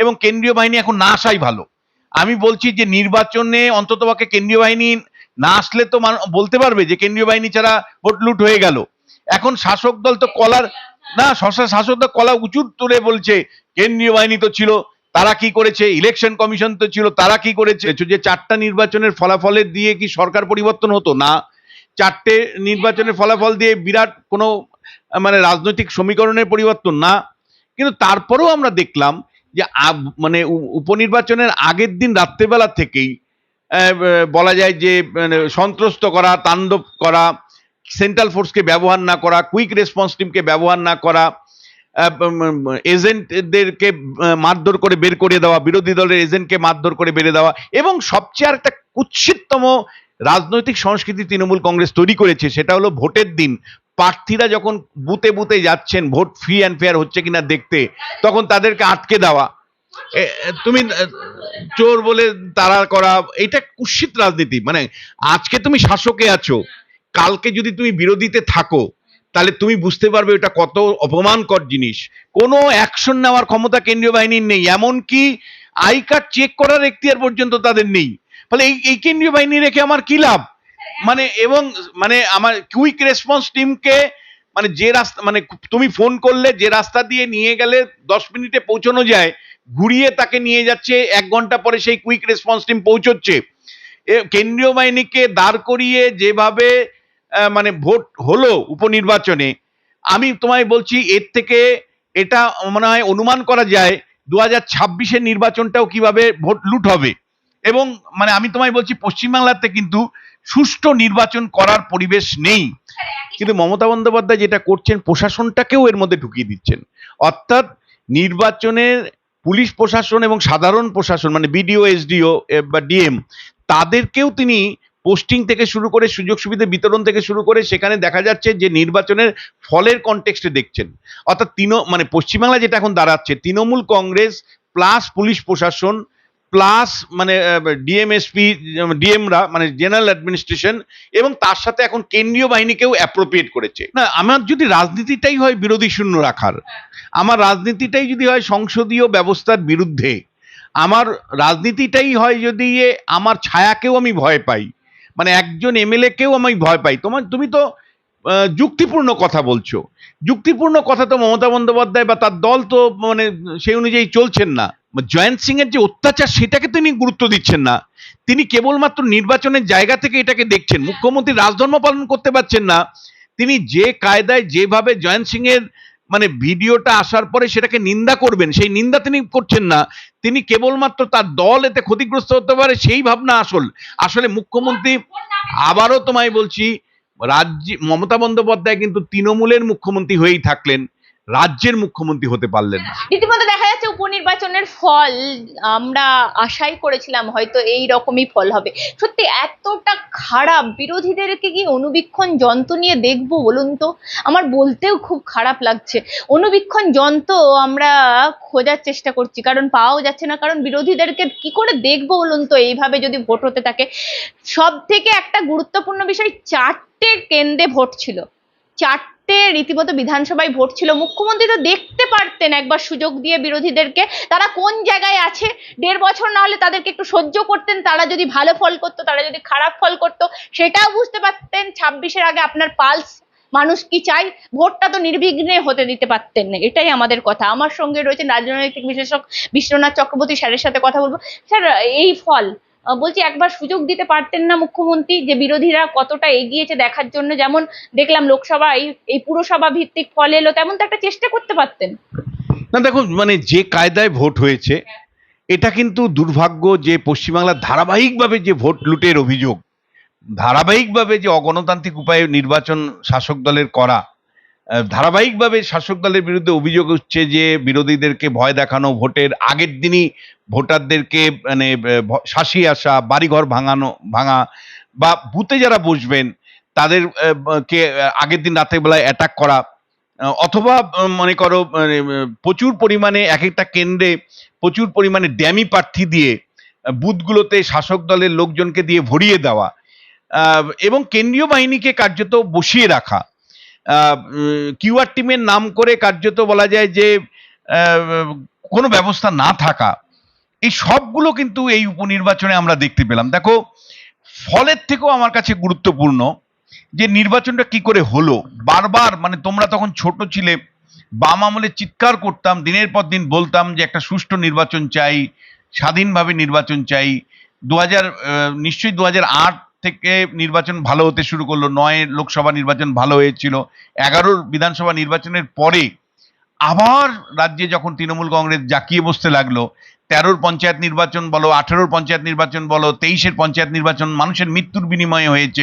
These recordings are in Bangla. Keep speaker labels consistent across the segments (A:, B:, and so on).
A: এবং কেন্দ্রীয় বাহিনী এখন না আসাই ভালো। আমি বলছি যে নির্বাচনে অন্ততপক্ষে কেন্দ্রীয় বাহিনী না আসলে তো বলতে পারবে যে কেন্দ্রীয় বাহিনী ছাড়া ভোট লুট হয়ে গেল। এখন শাসক দল তো কলার না শশা শাসক দল কলা উঁচু তুলে বলছে, কেন্দ্রীয় বাহিনী তো ছিল, তারা কি করেছে? ইলেকশন কমিশন তো ছিল, তারা কি করেছে? যে চারটা নির্বাচনের ফলাফলের দিয়ে কি সরকার পরিবর্তন হতো? না, চারটে নির্বাচনের ফলাফল দিয়ে বিরাট কোনো মানে রাজনৈতিক সমীকরণের পরিবর্তন না। কিন্তু তারপরেও আমরা দেখলাম যে মানে উপনির্বাচনের আগের দিন রাত্রেবেলা থেকেই বলা যায় যে মানে সন্ত্রস্ত করা, তাণ্ডব করা, সেন্ট্রাল ফোর্সকে ব্যবহার না করা, কুইক রেসপন্স টিমকে ব্যবহার না করা এজেন্টদেরকে মারধর করে বের করে দেওয়া, বিরোধী দলের এজেন্টকে মারধর করে বেরে দেওয়া এবং সবচেয়ে আর একটা কুৎসিততম রাজনৈতিক সংস্কৃতি তৃণমূল কংগ্রেস তৈরি করেছে, সেটা হলো ভোটের দিন। প্রার্থীরা যখন বুতে বুতে যাচ্ছেন, ভোট ফ্রি অ্যান্ড ফেয়ার হচ্ছে কিনা দেখতে, তখন তাদেরকে আটকে দেওয়া। তুমি চোর বলে তাড়া করা, এটা কুৎসিত রাজনীতি। মানে আজকে তুমি শাসকে আছো, কালকে যদি তুমি বিরোধীতে থাকো, তাহলে তুমি বুঝতে পারবে এটা কত অপমানকর জিনিস। কোনো অ্যাকশন নেওয়ার ক্ষমতা কেন্দ্রীয় বাহিনীর নেই, এমনকি আই কার্ড চেক করার এখতিয়ার পর্যন্ত তাদের নেই। ফলে এই কেন্দ্রীয় বাহিনী রেখে আমার কি লাভ? মানে এবং মানে আমার কুইক রেসপন্স টিমকে মানে যে রাস্তা মানে তুমি ফোন করলে যে রাস্তা দিয়ে নিয়ে গেলে দশ মিনিটে পৌঁছানো যায়, ঘুরিয়ে তাকে নিয়ে যাচ্ছে, এক ঘণ্টা পরে সেই কুইক রেসপন্স টিম পৌঁছচ্ছে। কেন্দ্রীয় বাহিনীকে দাঁড় করিয়ে যেভাবে মানে ভোট হলো উপনির্বাচনে, আমি তোমায় বলছি এর থেকে এটা মনে হয় অনুমান করা যায় দু হাজার ছাব্বিশের নির্বাচনটাও কীভাবে ভোট লুট হবে। এবং মানে আমি তোমায় বলছি পশ্চিমবাংলাতে কিন্তু সুষ্ঠু নির্বাচন করার পরিবেশ নেই। কিন্তু মমতা বন্দ্যোপাধ্যায় যেটা করছেন, প্রশাসনটাকেও এর মধ্যে ঢুকিয়ে দিচ্ছেন। অর্থাৎ নির্বাচনের পুলিশ প্রশাসন এবং সাধারণ প্রশাসন মানে বিডিও, এসডিও বা ডিএম, তাদেরকেও তিনি পোস্টিং থেকে শুরু করে, সুযোগ সুবিধা বিতরণ থেকে শুরু করে, সেখানে দেখা যাচ্ছে যে নির্বাচনের ফলের কনটেক্সটে দেখছেন। অর্থাৎ তৃণ মানে পশ্চিমবাংলা যেটা এখন দাঁড়াচ্ছে, তৃণমূল কংগ্রেস প্লাস পুলিশ প্রশাসন প্লাস মানে ডিএমএসপি ডিএমরা মানে জেনারেল অ্যাডমিনিস্ট্রেশন এবং তার সাথে এখন কেন্দ্রীয় বাহিনীকেও অ্যাপ্রোপ্রিয়েট করেছে। না, আমার যদি রাজনীতিটাই হয় বিরোধী শূন্য রাখার, আমার রাজনীতিটাই যদি হয় সংসদীয় ব্যবস্থার বিরুদ্ধে, আমার রাজনীতিটাই হয় যদি এ আমার ছায়াকেও আমি ভয় পাই মানে একজন এমএলএ কেও আমি ভয় পাই। তোমার, তুমি তো যুক্তিপূর্ণ কথা বলছো। যুক্তিপূর্ণ কথা তো মমতা বন্দ্যোপাধ্যায় বা তার দল তো মানে সেই অনুযায়ী চলছেন না। জয়ন্ত সিং এর যে অত্যাচার, সেটাকে তিনি গুরুত্ব দিচ্ছেন না। তিনি কেবলমাত্র নির্বাচনের জায়গা থেকে এটাকে দেখছেন। মুখ্যমন্ত্রী রাজধর্ম পালন করতে পারছেন না। তিনি যে কায়দায়, যেভাবে জয়ন্ত সিং এর মানে ভিডিওটা আসার পরে সেটাকে নিন্দা করবেন, সেই নিন্দা তিনি করছেন না। তিনি কেবলমাত্র তার দল এতে ক্ষতিগ্রস্ত হতে পারে, সেই ভাবনা আসল। আসলে মুখ্যমন্ত্রী, আবারও তোমায় বলছি রাজ্য, মমতা বন্দ্যোপাধ্যায় কিন্তু তৃণমূলের মুখ্যমন্ত্রী হয়েই থাকলেন, রাজ্যের মুখ্যমন্ত্রী হতে পারলেন
B: রীতিমতো দেখা যাচ্ছে উপনির্বাচনের ফল আমরা আশাই করেছিলাম হয়তো এই রকমই ফল হবে। সত্যি এতটা খারাপ, বিরোধীদেরকে কি অনুবীক্ষণ যন্ত্র নিয়ে দেখব বলুন তো? আমার বলতেও খুব খারাপ লাগছে। অনুবীক্ষণ যন্ত্র আমরা খোঁজার চেষ্টা করছি, কারণ পাওয়াও যাচ্ছে না, কারণ বিরোধীদেরকে কি করে দেখব বলুন তো? এইভাবে যদি ভোট হতে থাকে সব থেকে একটা গুরুত্বপূর্ণ বিষয় চারটে কেন্দ্রে ভোট ছিল। চারটে রীতিমতো বিধানসভায় ভোট ছিল। মুখ্যমন্ত্রী তো দেখতে পারতেন একবার সুযোগ দিয়ে বিরোধীদেরকে, তারা কোন জায়গায় আছে, দেড় বছর না হলে তাদেরকে একটু সহ্য করতেন, তারা যদি ভালো ফল করতো, তারা যদি খারাপ ফল করতো, সেটাও বুঝতে পারতেন। ছাব্বিশের আগে আপনার পালস, মানুষ কি চাই ভোটটা তো নির্বিঘ্নে হতে দিতে পারতেন না, এটাই আমাদের কথা। আমার সঙ্গে রয়েছে রাজনৈতিক বিশেষজ্ঞ বিশ্বনাথ চক্রবর্তী, স্যারের সাথে কথা বলব। স্যার, এই ফল বলছি একবার সুযোগ দিতে পারতেন না মুখ্যমন্ত্রী যে বিরোধীরা কতটা এগিয়েছে দেখার জন্য? যেমন দেখলাম লোকসভায় এই পুরসভা ভিত্তিক ফল এলো, তেমন তো একটা চেষ্টা করতে পারতেন।
A: না, দেখো মানে যে কায়দায় ভোট হয়েছে, এটা কিন্তু দুর্ভাগ্য যে পশ্চিমবাংলার ধারাবাহিকভাবে যে ভোট লুটের অভিযোগ, ধারাবাহিকভাবে যে অগণতান্ত্রিক উপায়ে নির্বাচন শাসক দলের করা ধারাবাহিকভাবে শাসক দলের বিরুদ্ধে অভিযোগ হচ্ছে যে বিরোধীদেরকে ভয় দেখানো ভোটের আগের দিনই ভোটারদেরকে মানে শাসিয়ে আসা বাড়িঘর ভাঙানো ভাঙা বা বুথে যারা বসবেন তাদের কে আগের দিন রাতের বেলায় অ্যাটাক করা অথবা মনে করো মানে, প্রচুর পরিমাণে এক একটা কেন্দ্রে প্রচুর পরিমাণে ড্যামি প্রার্থী দিয়ে বুথগুলোতে শাসক দলের লোকজনকে দিয়ে ভরিয়ে দেওয়া এবং কেন্দ্রীয় বাহিনীকে কার্যত বসিয়ে রাখা কিউআর টিমের নাম করে কার্যত বলা যায় যে কোনো ব্যবস্থা না থাকা এই সবগুলো কিন্তু এই উপনির্বাচনে আমরা দেখতে পেলাম। দেখো, ফলের থেকেও আমার কাছে গুরুত্বপূর্ণ যে নির্বাচনটা কি করে হলো। বারবার মানে তোমরা তখন ছোট ছিলে, বাম আমলে চিৎকার করতাম, দিনের পর দিন বলতাম যে একটা সুষ্ঠু নির্বাচন চাই, স্বাধীনভাবে নির্বাচন চাই। দু হাজার নিশ্চয়ই দু থেকে নির্বাচন ভালো হতে শুরু করল, নয় লোকসভা নির্বাচন ভালো হয়েছিল এগারোর বিধানসভা নির্বাচনের পরে আবার রাজ্যে যখন তৃণমূল কংগ্রেস জাকিয়ে বসতে লাগল তেরোর পঞ্চায়েত নির্বাচন বলো, আঠেরোর পঞ্চায়েত নির্বাচন বলো, তেইশের পঞ্চায়েত নির্বাচন মানুষের মৃত্যুর বিনিময়ে হয়েছে,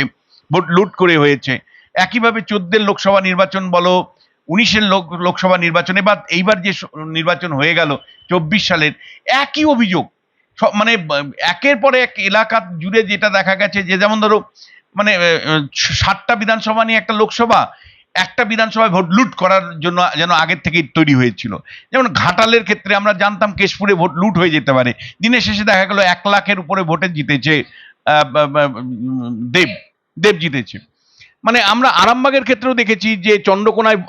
A: ভোট লুট করে হয়েছে। একইভাবে চোদ্দের লোকসভা নির্বাচন বলো, উনিশের লোক, লোকসভা নির্বাচন, এবার এইবার যে নির্বাচন হয়ে গেল চব্বিশ সালের, একই অভিযোগ। সব মানে একের পর এক এলাকা জুড়ে যেটা দেখা গেছে যে, যেমন ধরো মানে ষাটটা বিধানসভা নিয়ে একটা লোকসভা একটা বিধানসভায় ভোট লুট করার জন্য যেন আগের থেকেই তৈরি হয়েছিল। যেমন ঘাটালের ক্ষেত্রে আমরা জানতাম কেশপুরে ভোট লুট হয়ে যেতে পারে। দিনের শেষে দেখা গেল এক লাখের উপরে ভোটে জিতেছে দেব দেব জিতেছে। মানে আমরা আরামবাগের ক্ষেত্রেও দেখেছি যে চন্দ্রকোনায়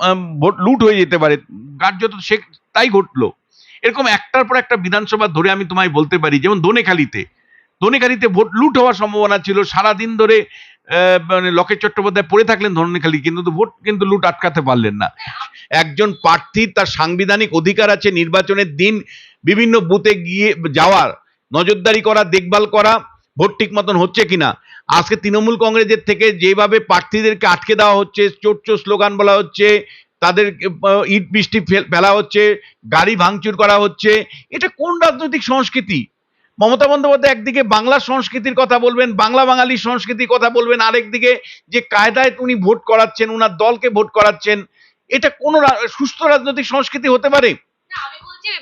A: ভোট লুট হয়ে যেতে পারে। কার্যত সে তাই ঘটলো। এরকম একটার পর একটা বিধানসভা ধরে আমি তোমায় বলতে পারি, যেমন দোনেখালিতে। দোনেখালিতে ভোট লুট হওয়ার সম্ভাবনা ছিল। সারাদিন ধরে মানে লকেট চট্টোপাধ্যায় পড়ে থাকলেন ধরনেখালি কিন্তু ভোট কিন্তু লুট আটকাতে পারলেন না। একজন প্রার্থীর তার সাংবিধানিক অধিকার আছে নির্বাচনের দিন, বিভিন্ন বুথে গিয়ে যাওয়ার, নজরদারি করা, দেখভাল করা, ভোট ঠিক মতন হচ্ছে কিনা? আজকে তৃণমূল কংগ্রেসের থেকে যেভাবে প্রার্থীদেরকে আটকে দেওয়া হচ্ছে চোর চোর স্লোগান বলা হচ্ছে, তাদের ইট বৃষ্টি ফেলা হচ্ছে, গাড়ি ভাঙচুর করা হচ্ছে, এটা কোন রাজনৈতিক সংস্কৃতি? মমতা বন্দ্যোপাধ্যায় একদিকে বাংলা সংস্কৃতির কথা বলবেন, বাংলা বাঙালি সংস্কৃতির কথা বলবেন, আরেকদিকে যে কায়দায় উনি ভোট করাচ্ছেন, উনার দলকে ভোট করাচ্ছেন, এটা কোন সুস্থ রাজনৈতিক সংস্কৃতি হতে পারে?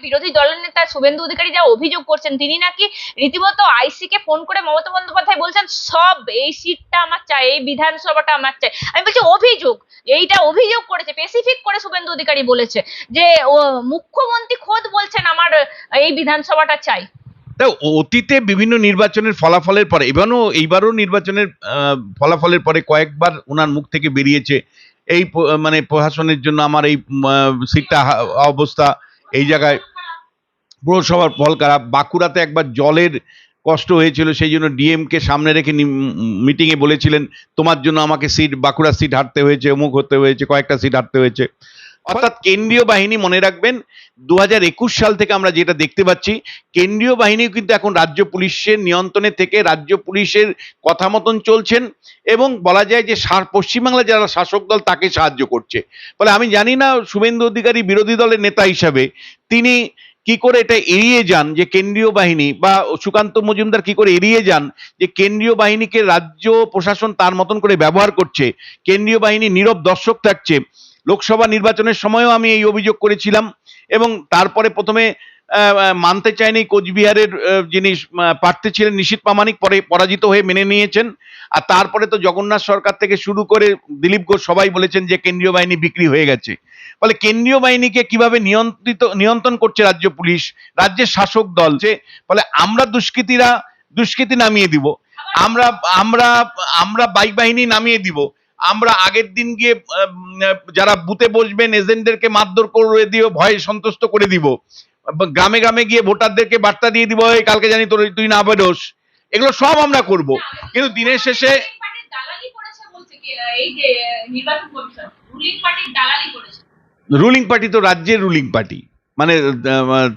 B: বিরোধী দলের নেতা শুভেন্দু অধিকারী যা অভিযোগ করছেন, তিনি নাকি রীতিমতো আইসি কে ফোন করে মমতা বন্দ্যোপাধ্যায় বলছেন, সব এই সিটটা আমার চাই, এই বিধানসভাটা আমার চাই। আমি বলছি, অভিযোগ, এইটা অভিযোগ করেছে স্পেসিফিক করে শুভেন্দু অধিকারী বলেছে যে মুখ্যমন্ত্রী খোদ বলছেন আমার এই বিধানসভাটা চাই।
A: তা অতীতে বিভিন্ন নির্বাচনের ফলাফলের পরে, এবারও, এইবারও নির্বাচনের ফলাফলের পরে কয়েকবার ওনার মুখ থেকে বেরিয়েছে এই মানে প্রশাসনের জন্য আমার এই সিটটা অবস্থা এই জায়গায়। পৌরসভার ফল খারাপ। বাঁকুড়াতে একবার জলের কষ্ট হয়েছিল, সেই জন্য ডিএমকে সামনে রেখে মিটিংয়ে বলেছিলেন, তোমার জন্য আমাকে সিট বাঁকুড়া সিট হারতে হয়েছে, অমুক হতে হয়েছে, কয়েকটা সিট হারতে হয়েছে। অর্থাৎ কেন্দ্রীয় বাহিনী মনে রাখবেন দু হাজার একুশ সাল থেকে আমরা যেটা দেখতে পাচ্ছি, কেন্দ্রীয় বাহিনী কিন্তু এখন রাজ্য পুলিশের নিয়ন্ত্রণে থেকে রাজ্য পুলিশের কথা মতন চলছেন এবং বলা যায় যে পশ্চিমবাংলা যারা শাসক দল তাকে সাহায্য করছে। ফলে আমি জানি না শুভেন্দু অধিকারী বিরোধী দলের নেতা হিসাবে তিনি কি করে এটা এড়িয়ে যান যে কেন্দ্রীয় বাহিনী বা সুকান্ত মজুমদার কি করে এড়িয়ে যান যে কেন্দ্রীয় বাহিনীকে রাজ্য প্রশাসন তার মতন করে ব্যবহার করছে, কেন্দ্রীয় বাহিনী নীরব দর্শক থাকছে লোকসভা নির্বাচনের সময়ও আমি এই অভিযোগ করেছিলাম এবং তারপরে প্রথমে মানতে চায়নি কোচবিহারের যিনি প্রার্থী ছিলেন নিশীত প্রামাণিক, পরে পরাজিত হয়ে মেনে নিয়েছেন। আর তারপরে তো জগন্নাথ সরকার থেকে শুরু করে দিলীপ ঘোষ সবাই বলেছেন যে কেন্দ্রীয় বাহিনী বিক্রি হয়ে গেছে। ফলে কেন্দ্রীয় বাহিনীকে কীভাবে নিয়ন্ত্রিত, নিয়ন্ত্রণ করছে রাজ্য পুলিশ, রাজ্যের শাসক দল, যে, ফলে আমরা দুষ্কৃতীরা, দুষ্কৃতি নামিয়ে দিব। আমরা আমরা আমরা বাইক বাহিনী নামিয়ে দিব। আমরা আগের দিন গিয়ে যারা বুথে বসবেন এজেন্টদেরকে মারধর করে দিও ভয়ে সন্তুষ্ট করে দিব। গ্রামে গ্রামে গিয়ে ভোটারদেরকে বার্তা দিয়ে দিব এই কালকে জানি তোর তুই না বেরোস। এগুলো সব আমরা করব। কিন্তু দিনের শেষে
B: রুলিং
A: পার্টি তো রাজ্যের রুলিং পার্টি। মানে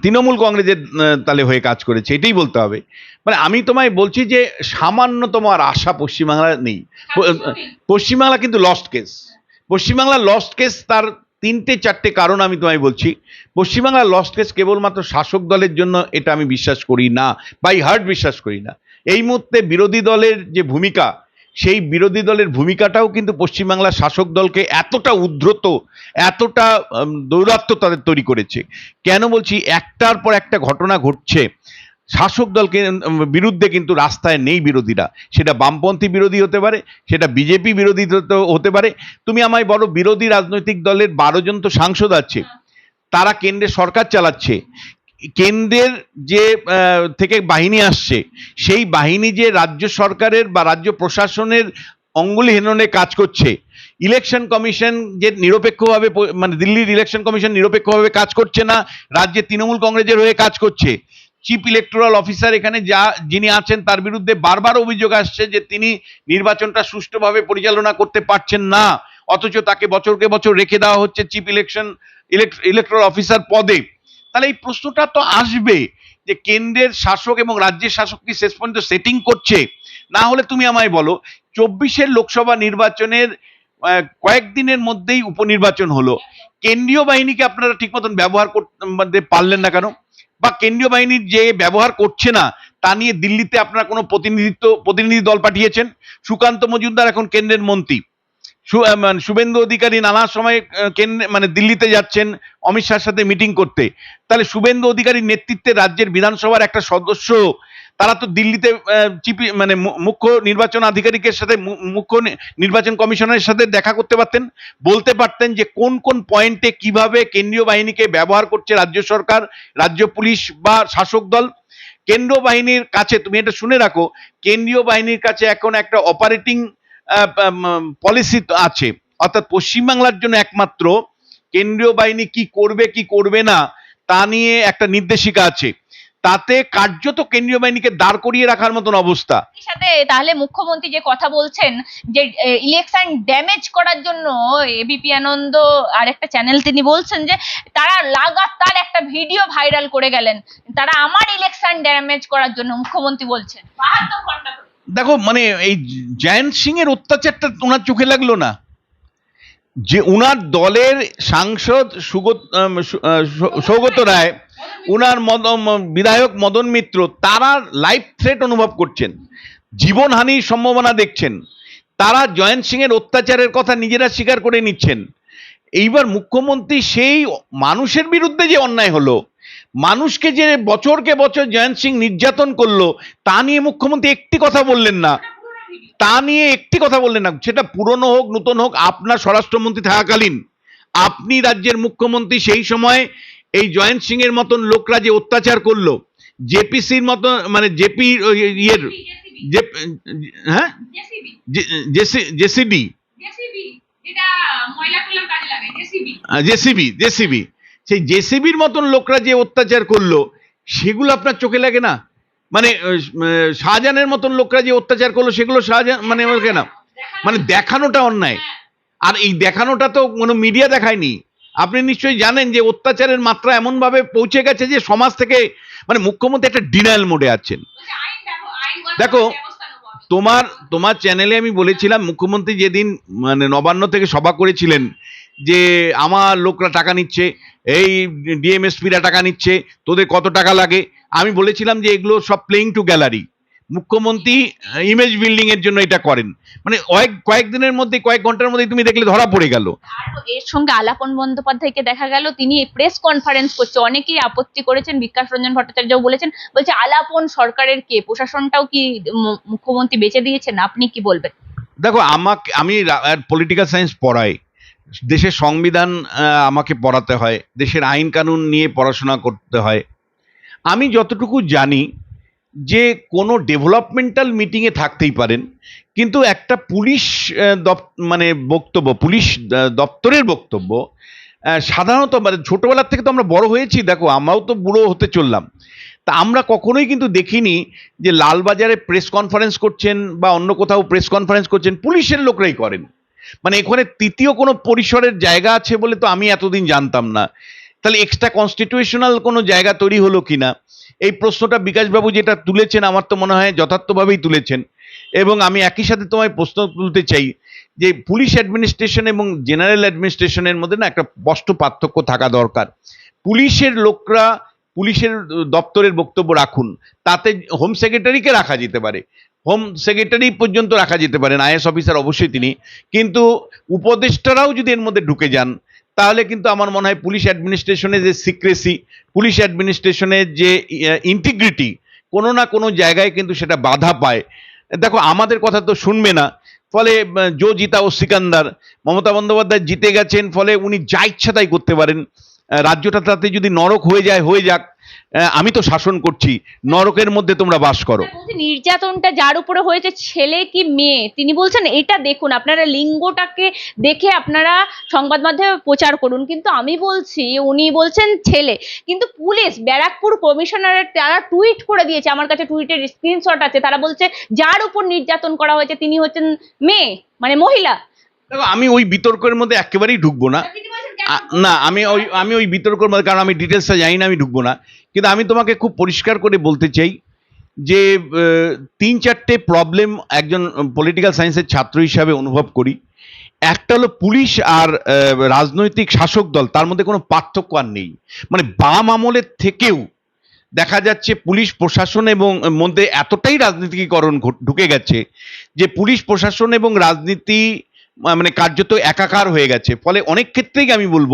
A: তৃণমূল কংগ্রেসের তালে হয়ে কাজ করেছে এটাই বলতে হবে। মানে আমি তোমায় বলছি যে সামান্যতম আর আশা পশ্চিমবাংলা নেই। পশ্চিমবাংলা কিন্তু lost case Paschimbangla lost case তার তিনটে চারটে কারণ আমি তোমায় বলছি। পশ্চিমবাংলা লস্ট কেস কেবলমাত্র শাসক দলের জন্য এটা আমি বিশ্বাস করি না বাই হার্ট বিশ্বাস করি না। এই মুহূর্তে বিরোধী দলের যে ভূমিকা সেই বিরোধী দলের ভূমিকাটাও কিন্তু পশ্চিমবাংলার শাসক দলকে এতটা উদ্ধত এতটা উম, দৌরাত্ম্য তাদের তৈরি করেছে। কেন বলছি? একটার পর একটা ঘটনা ঘটছে। শাসক দলকে বিরুদ্ধে কিন্তু রাস্তায় নেই বিরোধীরা। সেটা বামপন্থী বিরোধী হতে পারে সেটা বিজেপি বিরোধী হতে- হতে পারে। তুমি আমায় বড় বিরোধী রাজনৈতিক দলের বারো জন তো সাংসদ আছে। তারা কেন্দ্রে সরকার চালাচ্ছে। কেন্দ্রের যে থেকে বাহিনী আসছে, সেই বাহিনী যে রাজ্য সরকারের বা রাজ্য প্রশাসনের অঙ্গুলি হেননে কাজ করছে, ইলেকশন কমিশন যে নিরপেক্ষভাবে মানে দিল্লির ইলেকশন কমিশন নিরপেক্ষভাবে কাজ করছে না, রাজ্যে তৃণমূল কংগ্রেসের হয়ে কাজ করছে, চিফ ইলেকটোরাল অফিসার এখানে যা, যিনি আছেন তার বিরুদ্ধে বারবার অভিযোগ আসছে যে তিনি নির্বাচনটা সুষ্ঠুভাবে পরিচালনা করতে পারছেন না, অথচ তাকে বছরকে বছর রেখে দেওয়া হচ্ছে চিফ ইলেকশন ইলেকটোরাল অফিসার পদে। তাহলে এই প্রশ্নটা তো আসবে যে কেন্দ্রের শাসক এবং রাজ্যের শাসক কি শেষ পর্যন্ত সেটিং করছে? না হলে তুমি আমায় বলো, চব্বিশের লোকসভা নির্বাচনের কয়েকদিনের মধ্যেই উপনির্বাচন হলো। কেন্দ্রীয় বাহিনীকে আপনারা ঠিক মতন ব্যবহার করতে পারলেন না কেন? বা কেন্দ্রীয় বাহিনীর যে ব্যবহার করছে না, তা নিয়ে দিল্লিতে আপনারা কোনো প্রতিনিধিত্ব, প্রতিনিধি দল পাঠিয়েছেন? সুকান্ত মজুমদার এখন কেন্দ্রের মন্ত্রী। মানে শুভেন্দু অধিকারী নানা সময় কেন্দ্রে মানে দিল্লিতে যাচ্ছেন অমিত শাহর সাথে মিটিং করতে। তাহলে শুভেন্দু অধিকারীর নেতৃত্বে রাজ্যের বিধানসভার একটা সদস্য, তারা তো দিল্লিতে চিফ মানে মুখ্য নির্বাচন আধিকারিকের সাথে মুখ্য নির্বাচন কমিশনারের সাথে দেখা করতে পারতেন। বলতে পারতেন যে কোন কোন পয়েন্টে কীভাবে কেন্দ্রীয় বাহিনীকে ব্যবহার করছে রাজ্য সরকার, রাজ্য পুলিশ বা শাসক দল। কেন্দ্রীয় বাহিনীর কাছে, তুমি এটা শুনে রাখো, কেন্দ্রীয় বাহিনীর কাছে এখন একটা অপারেটিং পলিসি আছে। অর্থাৎ পশ্চিমবাংলার জন্য একমাত্র কেন্দ্রীয় বাহিনী কি করবে কি করবে না, তা নিয়ে একটা নির্দেশিকা আছে। তাতে কার্যত কেন্দ্রীয় বাহিনীকে দাঁড় করিয়ে রাখার মতন অবস্থা।
B: সাথে তাহলে মুখ্যমন্ত্রী যে কথা বলছেন যে ইলেকশন ড্যামেজ করার জন্য এবিপি আনন্দ আর একটা চ্যানেল তিনি বলছেন যে, তারা লাগাতার একটা ভিডিও ভাইরাল করে গেলেন। তারা আমার ইলেকশন ড্যামেজ করার জন্য মুখ্যমন্ত্রী বলছেন। বাহাত্তর ঘণ্টা।
A: দেখো মানে এই জয়ন্ত সিং এর অত্যাচারটা ওনার চোখে লাগল না। যে উনার দলের সাংসদ সুগত সৌগত রায়, উনার মদ- বিধায়ক মদন মিত্র, তারা লাইফ থ্রেট অনুভব করছেন, জীবনহানির সম্ভাবনা দেখছেন, তারা জয়ন্ত সিং এর অত্যাচারের কথা নিজেরা স্বীকার করে নিচ্ছেন। এইবার মুখ্যমন্ত্রী সেই মানুষের বিরুদ্ধে যে অন্যায় হলো মানুষকে যে বছরকে বছর জয়ন্ত সিং নির্যাতন করল তা নিয়ে মুখ্যমন্ত্রী একটি কথা বললেন না। তা নিয়ে একটি কথা বললেন না। সেটা পুরনো হোক নতুন হোক আপনার স্বরাষ্ট্রমন্ত্রী থাকাকালীন। আপনি রাজ্যের মুখ্যমন্ত্রী সেই সময় এই জয়ন্ত সিং এর মতন লোকরা যে অত্যাচার করল জেপিসির মতো মানে জেপি ইয়ের হ্যাঁ? JCD JCB JCB. সেই জেসিবির মতন লোকরা যে অত্যাচার করল সেগুলো আপনার চোখে লাগে না? মানে শাহজাহানের মতন লোকরা যে অত্যাচার করল সেগুলো শাহজাহান মানে ওকে না? মানে দেখানোটা অন্যায়। আর এই দেখানোটা তো কোনো মিডিয়া দেখায়নি। আপনি নিশ্চয়ই জানেন যে অত্যাচারের মাত্রা এমনভাবে পৌঁছে গেছে যে সমাজ থেকে মানে মুখ্যমন্ত্রী একটা ডিনায়াল মোডে আছেন। দেখো, তোমার তোমার চ্যানেলে আমি বলেছিলাম মুখ্যমন্ত্রী যেদিন মানে নবান্ন থেকে সভা করেছিলেন যে আমার লোকরা টাকা নিচ্ছে এই ডিএমএসপিরা টাকা নিচ্ছে তোদের কত টাকা লাগে? আমি বলেছিলাম যে এগুলো সব প্লেইং টু গ্যালারি মুখ্যমন্ত্রী ইমেজ বিল্ডিং এর জন্য এটা করেন। মানে কয়েক কয়েকদিনের মধ্যে কয়েক ঘণ্টার মধ্যে তুমি দেখলে ধরা পড়ে গেল।
B: এর সঙ্গে আলাপন বন্দ্যোপাধ্যায়কে দেখা গেল তিনি প্রেস কনফারেন্স করছে। অনেকেই আপত্তি করেছেন বিকাশ রঞ্জন ভট্টাচার্য বলেছেন বলছে আলাপন সরকারের কে? প্রশাসনটাও কি মুখ্যমন্ত্রী বেঁচে দিয়েছেন? আপনি কি বলবেন?
A: দেখো আমাকে আমি পলিটিক্যাল সায়েন্স পড়াই। দেশের সংবিধান আমাকে পড়াতে হয়, দেশের আইন কানুন নিয়ে পড়াশোনা করতে হয়। আমি যতটুকু জানি যে কোনো ডেভেলপমেন্টাল মিটিংয়ে থাকতেই পারেন, কিন্তু একটা পুলিশ মানে বক্তব্য, পুলিশ দপ্তরের বক্তব্য সাধারণত মানে ছোটোবেলার থেকে তো আমরা বড় হয়েছি, দেখো আমরাও তো বুড়ো হতে চললাম। তা আমরা কখনোই কিন্তু দেখিনি যে লালবাজারে প্রেস কনফারেন্স করছেন বা অন্য কোথাও প্রেস কনফারেন্স করছেন, পুলিশের লোকরাই করেন। মানে এখানে তৃতীয় কোনো পরিসরের জায়গা আছে বলে তো আমি এতদিন জানতাম না। তাহলে এক্সট্রা কনস্টিটিউশনাল কোনো জায়গা তৈরি হলো কিনা? এই প্রশ্নটা বিকাশবাবু যেটা তুলেছেন, আমার তো মনে হয় যথার্থভাবেই তুলেছেন। এবং আমি একই সাথে তোমায় প্রশ্ন তুলতে চাই যে পুলিশ অ্যাডমিনিস্ট্রেশন এবং জেনারেল অ্যাডমিনিস্ট্রেশনের মধ্যে না একটা স্পষ্ট পার্থক্য থাকা দরকার। পুলিশের লোকরা পুলিশের দপ্তরের বক্তব্য রাখুন, তাতে হোম সেক্রেটারিকে রাখা যেতে পারে। হোম সেক্রেটারি পর্যন্ত রাখা যেতে পারেন আইএস অফিসার অবশ্যই তিনি। কিন্তু উপদেষ্টারাও যদি এর মধ্যে ঢুকে যান, তাহলে কিন্তু আমার মনে হয় পুলিশ অ্যাডমিনিস্ট্রেশনের যে সিক্রেসি পুলিশ অ্যাডমিনিস্ট্রেশনের যে ইন্টিগ্রিটি কোনো না কোনো জায়গায় কিন্তু সেটা বাধা পায়। দেখো, আমাদের কথা তো শুনবে না। ফলে জো জিতা ও সিকান্দার, মমতা বন্দ্যোপাধ্যায় জিতে গেছেন, ফলে উনি যা ইচ্ছা তাই করতে পারেন। রাজ্যটা তাতে যদি নরক হয়ে যায়, হয়ে যাক। আমি তো শাসন করছি নরকের মধ্যে তোমরা বাস করো।
B: নির্যাতনটা যার উপরে হয়েছে ছেলে কি মেয়ে? তিনি বলছেন এটা দেখুন আপনারা লিঙ্গটাকে দেখে আপনারা সংবাদ মাধ্যমে প্রচার করুন। কিন্তু আমি বলছি উনি বলছেন ছেলে। কিন্তু পুলিশ ব্যারাকপুর কমিশনারের তারা টুইট করে দিয়েছে আমার কাছে টুইটের স্ক্রিনশট আছে তারা বলছে যার উপর নির্যাতন করা হয়েছে তিনি হচ্ছেন মেয়ে মানে মহিলা।
A: দেখো আমি ওই বিতর্কের মধ্যে একেবারেই ঢুকবো না। না আমি ওই আমি ওই বিতর্কের মধ্যে কারণ আমি ডিটেলসটা জানি না আমি ঢুকবো না। কিন্তু আমি তোমাকে খুব পরিষ্কার করে বলতে চাই যে তিন চারটে প্রবলেম একজন পলিটিক্যাল সায়েন্সের ছাত্র হিসাবে অনুভব করি। একটা হলো পুলিশ আর রাজনৈতিক শাসক দল তার মধ্যে কোনো পার্থক্য আর নেই। মানে বাম আমলের থেকেও দেখা যাচ্ছে পুলিশ প্রশাসন এবং মধ্যে এতটাই রাজনীতিকীকরণ ঘট- ঢুকে গেছে যে পুলিশ প্রশাসন এবং রাজনীতি মানে কার্যত একাকার হয়ে গেছে। ফলে অনেক ক্ষেত্রেই আমি বলব,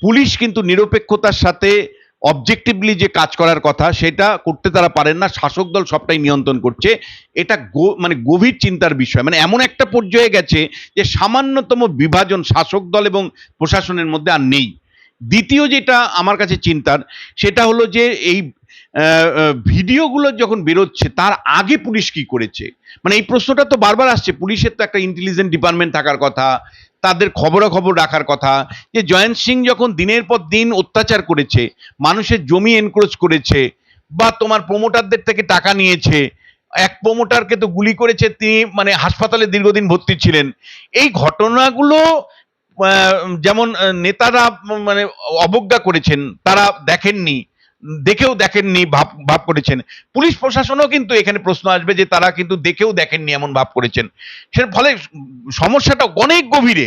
A: পুলিশ কিন্তু নিরপেক্ষতার সাথে অবজেক্টিভলি যে কাজ করার কথা, সেটা করতে তারা পারেন না। শাসক দল সবটাই নিয়ন্ত্রণ করছে। এটা মানে গভীর চিন্তার বিষয়। মানে এমন একটা পর্যায়ে গেছে যে সামান্যতম বিভাজন শাসক দল এবং প্রশাসনের মধ্যে আর নেই। দ্বিতীয় যেটা আমার কাছে চিন্তার, সেটা হলো যে এই ভিডিওগুলো যখন বেরোচ্ছে, তার আগে পুলিশ কি করেছে? মানে এই প্রশ্নটা তো বারবার আসছে, পুলিশের তো একটা ইন্টেলিজেন্ট ডিপার্টমেন্ট থাকার কথা, তাদের খবরাখবর রাখার কথা, যে জয়ন্ত সিং যখন দিনের পর দিন অত্যাচার করেছে, মানুষের জমি এনক্রোচ করেছে, বা তোমার প্রমোটারদের থেকে টাকা নিয়েছে, এক প্রমোটারকে তো গুলি করেছে, তিনি মানে হাসপাতালে দীর্ঘদিন ভর্তি ছিলেন, এই ঘটনাগুলো যেমন নেতারা মানে অবজ্ঞা করেছেন, তারা দেখেননি। দেখেও দেখেননি, ভাব ভাব করেছেন। পুলিশ প্রশাসনও কিন্তু এখানে প্রশ্ন আসবে যে তারা কিন্তু দেখেও দেখেননি এমন ভাব করেছেন। সের ফলে সমস্যাটা অনেক গভীরে।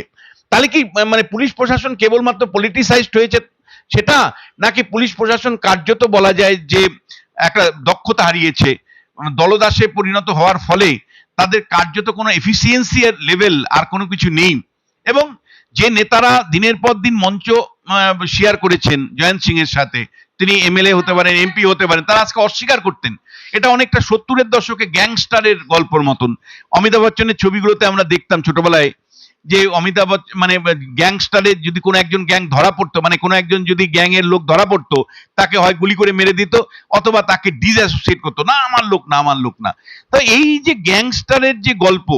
A: তাহলে কি মানে পুলিশ প্রশাসন কেবলমাত্র পলিটিসাইজড হয়েছে সেটা? নাকি পুলিশ প্রশাসন কার্যত বলা যায় যে একটা দক্ষতা হারিয়েছে, দলদাসে পরিণত হওয়ার ফলে তাদের কার্যত কোনো এফিসিয়েন্সি লেভেল আর কোনো কিছু নেই। এবং যে নেতারা দিনের পর দিন মঞ্চ শেয়ার করেছেন জয়ন্ত সিং এর সাথে তিনি এমএলএ হতে পারেন এমপি হতে পারেন, তারা আজকে অস্বীকার করতেন। এটা অনেকটা সত্তরের দশকে গ্যাংস্টারের গল্পর মতন। অমিতাভ বচ্চনের ছবিগুলোতে আমরা দেখতাম ছোটবেলায় যে অমিতাভ মানে গ্যাংস্টারের যদি কোনো একজন গ্যাং ধরা পড়তো মানে কোনো একজন যদি গ্যাং এর লোক ধরা পড়তো, তাকে হয় গুলি করে মেরে দিত, অথবা তাকে ডিসঅ্যাসোসিয়েট করতো। না, আমার লোক না, আমার লোক না। তো এই যে গ্যাংস্টারের যে গল্প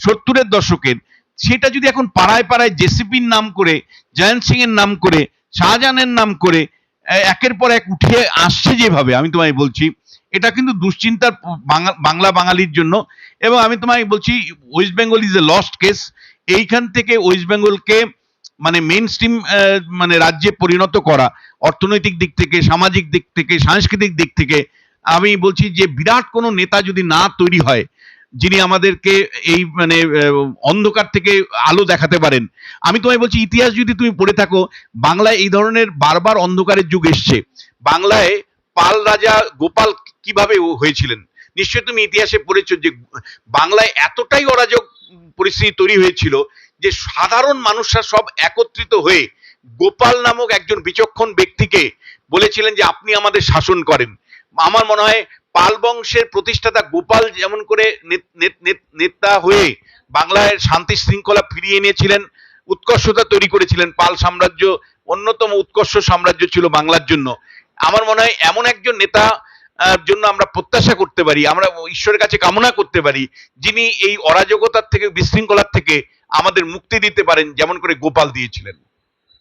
A: সত্তরের দশকের, সেটা যদি এখন পাড়ায় পাড়ায় জেসিপির নাম করে, জয়ন্ত সিং এর নাম করে, শাহজাহানের নাম করে একের পর এক উঠে আসছে যেভাবে, আমি তোমায় বলছি। এটা কিন্তু দুশ্চিন্তার বাংলা বাঙালির জন্য। এবং আমি তোমায় বলছি West Bengal is a lost case এইখান থেকে ওয়েস্ট বেঙ্গলকে মানে মেন স্ট্রিম মানে রাজ্যে পরিণত করা, অর্থনৈতিক দিক থেকে, সামাজিক দিক থেকে, সাংস্কৃতিক দিক থেকে, আমি বলছি যে বিরাট কোনো নেতা যদি না তৈরি হয় যিনি আমাদেরকে এই মানে অন্ধকার থেকে আলো দেখাতে পারেন। আমি তোমায় বলছি, ইতিহাস যদি তুমি পড়ে থাকো, বাংলায় এই ধরনের বারবার অন্ধকারের যুগ এসছে। বাংলায় পাল রাজা গোপাল কীভাবে হয়েছিলেন? নিশ্চয়ই তুমি ইতিহাসে পড়েছো যে, বাংলায় এতটাই অরাজক পরিস্থিতি তৈরি হয়েছিল যে, সাধারণ মানুষরা সব একত্রিত হয়ে গোপাল নামক একজন বিচক্ষণ ব্যক্তিকে বলেছিলেন যে, আপনি আমাদের শাসন করেন। আমার মনে হয় পাল বংশের প্রতিষ্ঠাতা গোপাল যেমন করে নেত- হয়ে বাংলায় শান্তি শৃঙ্খলা ফিরিয়ে এনেছিলেন, উৎকর্ষতা তৈরি করেছিলেন পাল সাম্রাজ্য, অন্যতম উৎকর্ষ সাম্রাজ্য ছিল বাংলার জন্য। আমার মনে হয় এমন একজন নেতা জন্য আমরা প্রত্যাশা করতে পারি, আমরা ঈশ্বরের কাছে কামনা করতে পারি, যিনি এই অরাজকতার থেকে, বিশৃঙ্খলার থেকে আমাদের মুক্তি দিতে পারেন, যেমন করে গোপাল দিয়েছিলেন।